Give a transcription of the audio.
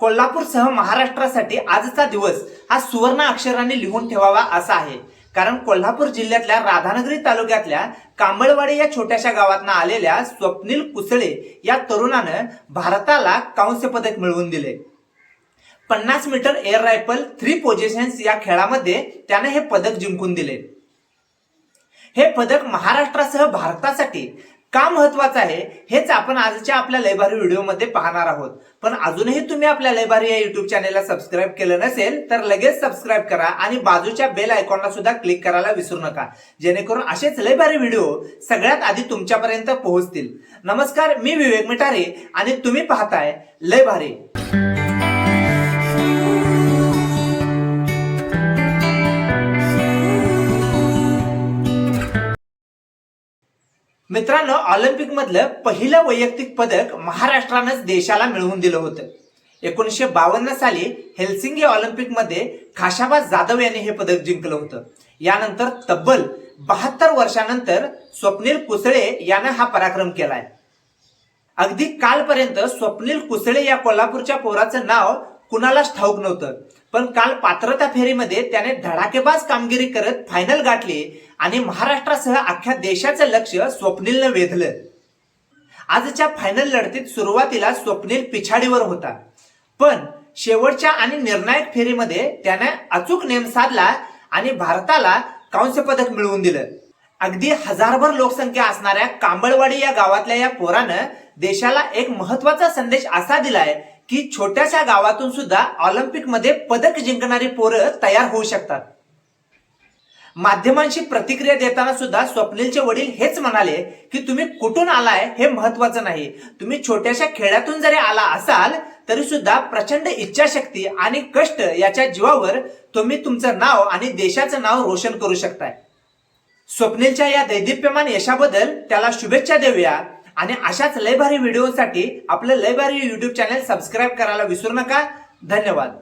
कोल्हापूरसह महाराष्ट्रासाठी आजचा दिवस हा सुवर्ण अक्षराने लिहून ठेवावा असा आहे. कारण कोल्हापूर जिल्ह्यातल्या राधानगरी तालुक्यातल्या कांबळवाडी या छोट्याशा गावातनं आलेल्या स्वप्नील कुसळे या तरुणानं भारताला कांस्य पदक मिळवून दिले. पन्नास metre air rifle three positions या खेळामध्ये त्याने हे पदक जिंकून दिले. हे पदक महाराष्ट्रासह भारतासाठी का महत्वाचं आहे? हेच आपण आजच्या आपल्या लयभारी व्हिडिओमध्ये पाहणार आहोत. पण अजूनही तुम्ही आपल्या लयभारी या युट्यूब चॅनेलला सबस्क्राईब केलं नसेल तर लगेच सबस्क्राईब करा आणि बाजूच्या बेल आयकॉनला सुद्धा क्लिक करायला विसरू नका. जेणेकरून असेच लयभारी व्हिडिओ सगळ्यात आधी तुमच्यापर्यंत पोहोचतील. नमस्कार मी विवेक मिटारे आणि तुम्ही पाहताय लय मित्रांनो ऑलिम्पिक मधलं पहिलं वैयक्तिक पदक महाराष्ट्रानंच देशाला मिळवून दिलं होतं. एकोणीसशे बावन्न साली हेल्सिंगी ऑलिम्पिकमध्ये खाशाबा जाधव यांनी हे पदक जिंकलं होतं. यानंतर तब्बल बहात्तर वर्षानंतर स्वप्नील कुसळे यानं हा पराक्रम केलाय. अगदी कालपर्यंत स्वप्नील कुसळे या कोल्हापूरच्या पोराचं नाव कुणालाच ठाऊक नव्हतं. पण काल पात्रता फेरीमध्ये त्याने धडाकेबाज कामगिरी करत फायनल गाठली आणि महाराष्ट्रासह अख्ख्या देशाचं लक्ष स्वप्नीलनं वेधलं. आजच्या फायनल लढतीत सुरुवातीला स्वप्नील पिछाडीवर होता. पण शेवटच्या आणि निर्णायक फेरीमध्ये त्याने अचूक नेम साधला आणि भारताला कांस्य पदक मिळवून दिलं. अगदी हजारभर लोकसंख्या असणाऱ्या कांबळवाडी या गावातल्या या पोरानं देशाला एक महत्त्वाचा संदेश असा दिलाय की छोट्याशा गावातून सुद्धा ऑलिम्पिकमध्ये पदक जिंकणारी पोरं तयार होऊ शकतात. माध्यमांशी प्रतिक्रिया देताना सुद्धा स्वप्नीलचे वडील हेच म्हणाले की तुम्ही कुठून आलाय हे महत्वाचं नाही. तुम्ही छोट्याशा खेड्यातून जरी आला असाल तरी सुद्धा प्रचंड इच्छाशक्ती आणि कष्ट याच्या जीवावर तुम्ही तुमचं नाव आणि देशाचं नाव रोशन करू शकताय. स्वप्नीलच्या या दैदिप्यमान यशाबद्दल त्याला शुभेच्छा देऊया. आणि अशाच लयभारी व्हिडिओसाठी आपलं लयभारी युट्यूब चॅनल सबस्क्राईब करायला विसरू नका. धन्यवाद.